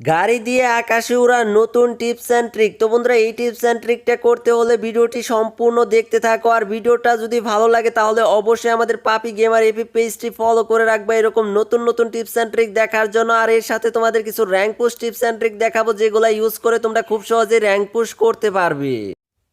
গাড়ি দিয়ে আকাশে উড়ার নতুন টিপস অ্যান্ড ট্রিক তো বন্ধুরা, এই টিপস অ্যান্ড ট্রিকটা করতে হলে ভিডিওটি সম্পূর্ণ দেখতে থাকো। আর ভিডিওটা যদি ভালো লাগে, তাহলে অবশ্যই আমাদের পাপি গেমার এপি পেজটি ফলো করে রাখবে এরকম নতুন নতুন টিপস অ্যান্ড ট্রিক দেখার জন্য। আর এর সাথে তোমাদের কিছু rank push tips and trick দেখাবো, যেগুলো ইউজ করে তোমরা খুব সহজে র্যাঙ্ক পুশ করতে পারবে।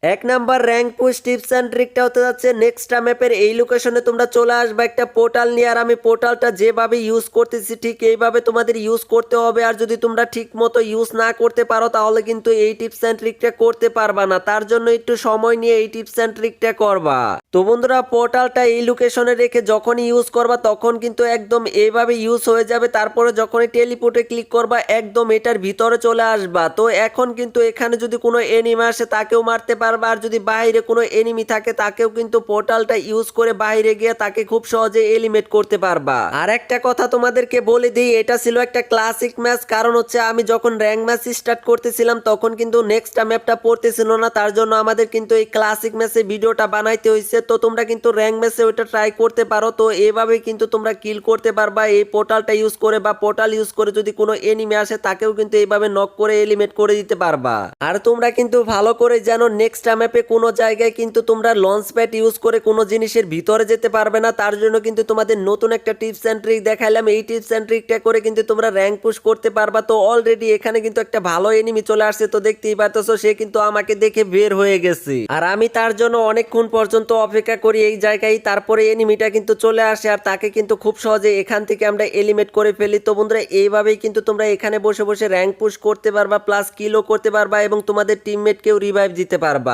এক number rank push tips and ট্রিকটা হতে যাচ্ছে নেক্সট ম্যাপের এই লোকেশনে তোমরা চলে আসবে। একটা পোর্টাল নিয়ে, আর আমি পোর্টালটা যেভাবে ইউজ করতেছি, ঠিক এইভাবে তোমাদের ইউজ করতে হবে। আর যদি তোমরা ঠিক মতো ইউজ না করতে পারো, তাহলে কিন্তু এই টিপস অ্যান্ড ট্রিকটা করতে পারবা না। তার জন্য একটু সময় নিয়ে এই টিপস অ্যান্ড ট্রিকটা করবা। তো বন্ধুরা পোর্টালটা এই লোকেশনে রেখে যখনই ইউজ করবা, তখন কিন্তু একদম এইভাবে ইউজ হয়ে যাবে। তারপরে যখনই টেলিপোর্টে ক্লিক করবা, একদম এটার ভিতরে চলে আসবা। তো এখন কিন্তু এখানে যদি কোনো এনিমি আসে, তাকেও মারতে পারবা আর যদি বাইরে কোনো এনিমি থাকে, তাকেও কিন্তু পোর্টালটা ইউজ করে বাইরে গিয়ে তাকে খুব সহজে এলিমিনেট করতে পারবা। আর একটা কথা তোমাদেরকে বলে দিই, এটা ছিল একটা ক্লাসিক ম্যাচ কারণ হচ্ছে আমি যখন র্যাঙ্ক ম্যাচ স্টার্ট করতেছিলাম, তখন কিন্তু নেক্সট ম্যাপটা পড়তেছিল না, তার জন্য আমাদের কিন্তু এই ক্লাসিক ম্যাচে ভিডিওটা বানাইতে হয়েছে তো তোমরা কিন্তু র্যাঙ্ক ম্যাচে ওইটা ট্রাই করতে পারো, তো এভাবে কিন্তু তোমরা কিল করতে পারবা। এই পোর্টালটা ইউজ করে বা পোর্টাল ইউজ করে যদি কোনো এনিমি আসে, তাকেও কিন্তু এইভাবে নক করে এলিমিনেট করে দিতে পারবা। আর তোমরা কিন্তু ভালো করে জানো নেক্সট ম্যাপে কোনো জায়গায় কিন্তু তোমরা লঞ্চ প্যাড ইউজ করে কোনো জিনিসের ভিতরে যেতে পারবে না। তার জন্য কিন্তু তোমাদের নতুন একটা টিপস অ্যান্ড ট্রিক দেখাইলাম। এই টিপস অ্যান্ড ট্রিকটা করে কিন্তু তোমরা র্যাঙ্ক পুশ করতে পারবা। তো অলরেডি এখানে কিন্তু একটা ভালো এনিমি চলে আসছে, তো দেখতেই পারতেছো, সে কিন্তু আমাকে দেখে বের হয়ে গেছে। আর আমি তার জন্য অনেকক্ষণ পর্যন্ত অপেক্ষা করি এই জায়গায়, তারপরে এনিমিটা কিন্তু চলে আসে আর তাকে কিন্তু খুব সহজে এখান থেকে আমরা এলিমেট করে ফেলি। তো বন্ধুরা, এইভাবেই কিন্তু তোমরা এখানে বসে বসে র্যাঙ্ক পুশ করতে পারবা প্লাস কিলও করতে পারবা এবং তোমাদের টিমমেটকেও রিভাইভ দিতে পারবা।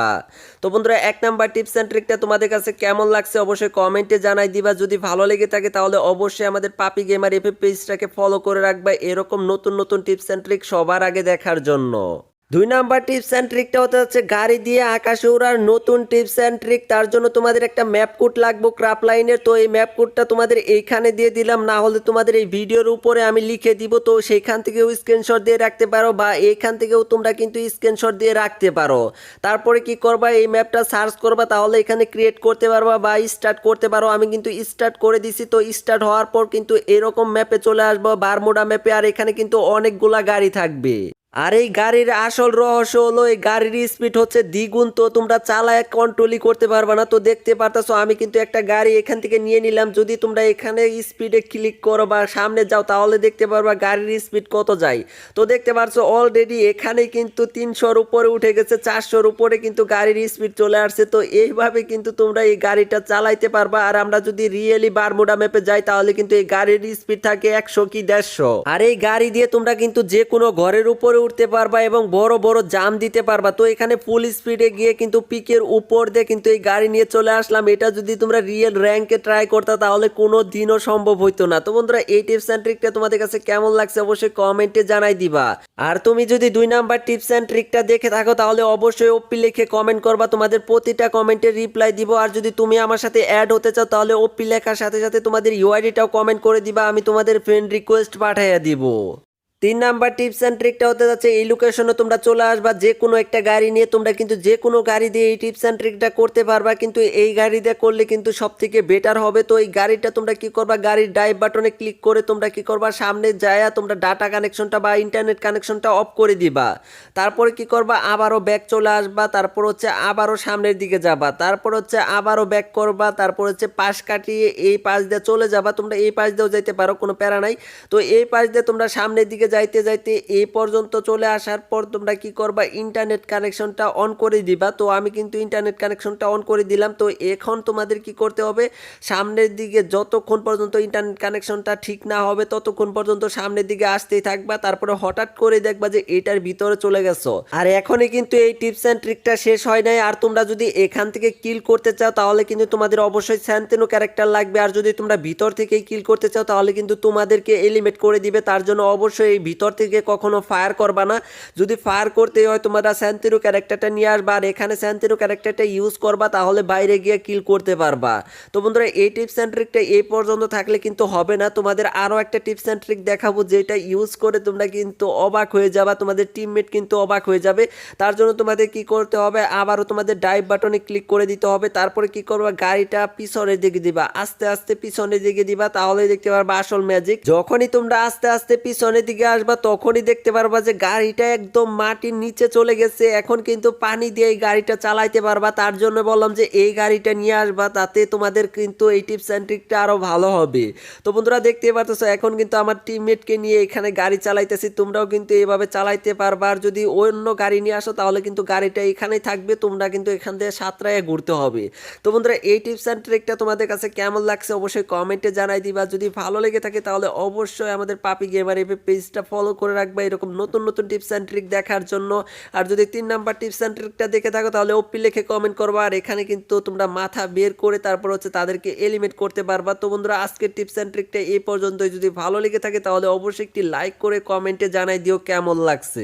তো বন্ধুরা, এক নাম্বার টিপস অ্যান্ড ট্রিকটা তোমাদের কাছে কেমন লাগছে অবশ্যই কমেন্টে জানাই দিবা। যদি ভালো লেগে থাকে তাহলে অবশ্যই আমাদের পাপি গেমার এপি পেজটাকে ফলো করে রাখবা। এরকম নতুন নতুন টিপস অ্যান্ড ট্রিক সবার আগে দেখার জন্য। দুই নাম্বার টিপস অ্যান্ড ট্রিকটা হতে যাচ্ছে গাড়ি দিয়ে আকাশে উড়ার নতুন টিপস অ্যান্ড ট্রিক তার জন্য তোমাদের একটা ম্যাপ কোড লাগবে ক্রাপ লাইনের তো এই ম্যাপ কোডটা তোমাদের এইখানে দিয়ে দিলাম, না হলে তোমাদের এই ভিডিওর উপরে আমি লিখে দিব। তো সেইখান থেকেও স্ক্রিনশট দিয়ে রাখতে পারো বা এইখান থেকেও তোমরা কিন্তু স্ক্রিনশট দিয়ে রাখতে পারো। তারপরে কি করবা? এই ম্যাপটা সার্চ করবা, তাহলে এখানে ক্রিয়েট করতে পারবা বা স্টার্ট করতে পারো। আমি কিন্তু স্টার্ট করে দিছি, তো স্টার্ট হওয়ার পর কিন্তু এরকম ম্যাপে চলে আসব, বারমোডা ম্যাপে আর এখানে কিন্তু অনেকগুলা গাড়ি থাকবে। আর এই গাড়ির আসল রহস্য হলো, এই গাড়ির স্পিড হচ্ছে দ্বিগুণ। তো তোমরা চালায় কন্ট্রোলই করতে পারবে না। তো দেখতে পারতেছো, আমি কিন্তু একটা গাড়ি এখান থেকে নিয়ে নিলাম। যদি তোমরা এখানে স্পিডে ক্লিক করো বা সামনে যাও, তাহলে দেখতে পারবা গাড়ির স্পিড কত যায়। তো দেখতে পারছ অলরেডি এখানে কিন্তু তিনশোর উপরে উঠে গেছে, চারশোর উপরে কিন্তু গাড়ির স্পিড চলে আসছে। তো এইভাবে কিন্তু তোমরা এই গাড়িটা চালাইতে পারবা। আর আমরা যদি রিয়েলি বারমুডা ম্যাপে যাই, তাহলে কিন্তু এই গাড়ির স্পিড থাকে একশো কি দেড়শো। আর এই গাড়ি দিয়ে তোমরা কিন্তু যে কোনো ঘরের উপরে উঠতে পারবা এবং বড় বড় জাম দিতে পারবা। তো এখানে ফুল স্পিডে গিয়ে কিন্তু পিকের উপর দিয়ে কিন্তু এই গাড়ি নিয়ে চলে আসলাম। এটা যদি তোমরা রিয়েল র্যাঙ্কে ট্রাই করতে তাহলে কোনো দিনও সম্ভব হইতো না। তো বন্ধুরা, এই টিপস অ্যান্ড ট্রিকটা তোমাদের কাছে কেমন লাগছে অবশ্যই কমেন্টে জানাই দিবা। আর তুমি যদি দুই নাম্বার টিপস অ্যান্ড ট্রিকটা দেখে থাকো তাহলে অবশ্যই ওপি লিখে কমেন্ট করবা। তোমাদের প্রতিটা কমেন্টে রিপ্লাই দিব। আর যদি তুমি আমার সাথে অ্যাড হতে চাও তাহলে ওপি লেখার সাথে সাথে তোমাদের ইউআইডিটাও কমেন্ট করে দিবা। আমি তোমাদের ফ্রেন্ড রিকোয়েস্ট পাঠাইয়া দিব। তিন নাম্বার টিপস অ্যান্ড ট্রিকটা হতে যাচ্ছে এই লোকেশনে তোমরা চলে আসবা যে কোনো একটা গাড়ি নিয়ে তোমরা কিন্তু যে কোনো গাড়ি দিয়ে এই টিপস অ্যান্ড ট্রিকটা করতে পারবা, কিন্তু এই গাড়ি দিয়ে করলে কিন্তু সব থেকে বেটার হবে। তো এই গাড়িটা তোমরা কি করবা, গাড়ির ড্রাইভ বাটনে ক্লিক করে তোমরা কি করবা, সামনে যায়া তোমরা ডাটা কানেকশনটা বা ইন্টারনেট কানেকশনটা অফ করে দিবা। তারপরে কি করবা, আবারও ব্যাক চলে আসবা, তারপর হচ্ছে আবারও সামনের দিকে যাবা, তারপর হচ্ছে আবারও ব্যাক করবা, তারপর হচ্ছে পাশ কাটিয়ে এই পাশ দিয়ে চলে যাবা, তোমরা এই পাশ দিয়েও যাইতে পারো, কোনো প্যারা নাই। তো এই পাশ দিয়ে তোমরা সামনের দিকে যাইতে যাইতে এই পর্যন্ত চলে আসার পর তোমরা কি করবা? ইন্টারনেট কানেকশনটা অন করে দিবা। তো আমি কিন্তু ইন্টারনেট কানেকশনটা অন করে দিলাম। তো এখন তোমাদের কি করতে হবে? সামনের দিকে যতক্ষণ পর্যন্ত ইন্টারনেট কানেকশনটা ঠিক না হবে, ততক্ষণ পর্যন্ত সামনের দিকে আসতেই থাকবা। তারপরে হঠাৎ করে দেখবা যে এটার ভিতরে চলে গেছো। আর এখনই কিন্তু এই টিপস অ্যান্ড ট্রিকটা শেষ হয় নাই। আর তোমরা যদি এখান থেকে কিল করতে চাও, তাহলে কিন্তু তোমাদের অবশ্যই স্যান্তেনো ক্যারেক্টার লাগবে। আর যদি তোমরা ভিতর থেকেই কিল করতে চাও, তাহলে কিন্তু তোমাদেরকে এলিমেট করে দিবে। তার জন্য অবশ্যই এই ভিতর থেকে কখনো ফায়ার করবা না। যদি ফায়ার করতে হয়, তোমরা স্যান্তিরো ক্যারেক্টারটা নিয়ে আসবা, আর এখানে স্যান্তিরো ক্যারেক্টারটা ইউজ করবা, তাহলে বাইরে গিয়ে কিল করতে পারবা। তো বন্ধুরা, এই টিপস অ্যান্ড ট্রিকটা এই পর্যন্ত থাকলে কিন্তু হবে না। তোমাদের আরও একটা টিপস অ্যান্ড ট্রিক দেখাবো, যেটা ইউজ করে তোমরা কিন্তু অবাক হয়ে যাবা, তোমাদের টিমমেট কিন্তু অবাক হয়ে যাবে। তার জন্য তোমাদের কি করতে হবে, আবারও তোমাদের ডাইভ বাটনে ক্লিক করে দিতে হবে। তারপরে কি করবা, গাড়িটা পিছনের দিকে দিবা, আস্তে আস্তে পিছনের দিকে দিবা তাহলে দেখতে পারবা আসল ম্যাজিক যখনই তোমরা আস্তে আস্তে পিছনের দিকে দিকে আসবা, তখনই দেখতে পারবা যে গাড়িটা একদম মাটির নিচে চলে গেছে। এখন কিন্তু পানি দিয়ে এই গাড়িটা চালাইতে পারবা। তার জন্য বললাম যে এই গাড়িটা নিয়ে আসবা, তাতে তোমাদের কিন্তু এই টিপস অ্যান্ড ট্রিকটা আরও ভালো হবে। তো বন্ধুরা দেখতে পারতেছো, এখন কিন্তু আমার টিমমেটকে নিয়ে এখানে গাড়ি চালাইতেছি। তোমরাও কিন্তু এইভাবে চালাইতে পারবা। আর যদি অন্য গাড়ি নিয়ে আসো, তাহলে কিন্তু গাড়িটা এখানেই থাকবে। তোমরা কিন্তু এখান থেকে সাতরায় ঘুরতে হবে। তো বন্ধুরা, এই টিপস অ্যান্ড ট্রিকটা তোমাদের কাছে কেমন লাগছে অবশ্যই কমেন্টে জানাই দিবা। যদি ভালো লেগে থাকে, তাহলে অবশ্যই আমাদের পাপি গেমার এপি পেজটা ফলো করে রাখবা, এরকম নতুন নতুন টিপস অ্যান্ড ট্রিক দেখার জন্য। আর যদি তিন নাম্বার টিপস অ্যান্ড ট্রিকটা দেখে থাকো, তাহলে ওপি লিখে কমেন্ট করবা। আর এখানে কিন্তু তোমরা মাথা বের করে তারপর হচ্ছে তাদেরকে এলিমেট করতে পারবা। তো বন্ধুরা, আজকের টিপস অ্যান্ড ট্রিকটা এই পর্যন্তই। যদি ভালো লেগে থাকে, তাহলে অবশ্যই একটি লাইক করে কমেন্টে জানাই দিও কেমন লাগছে।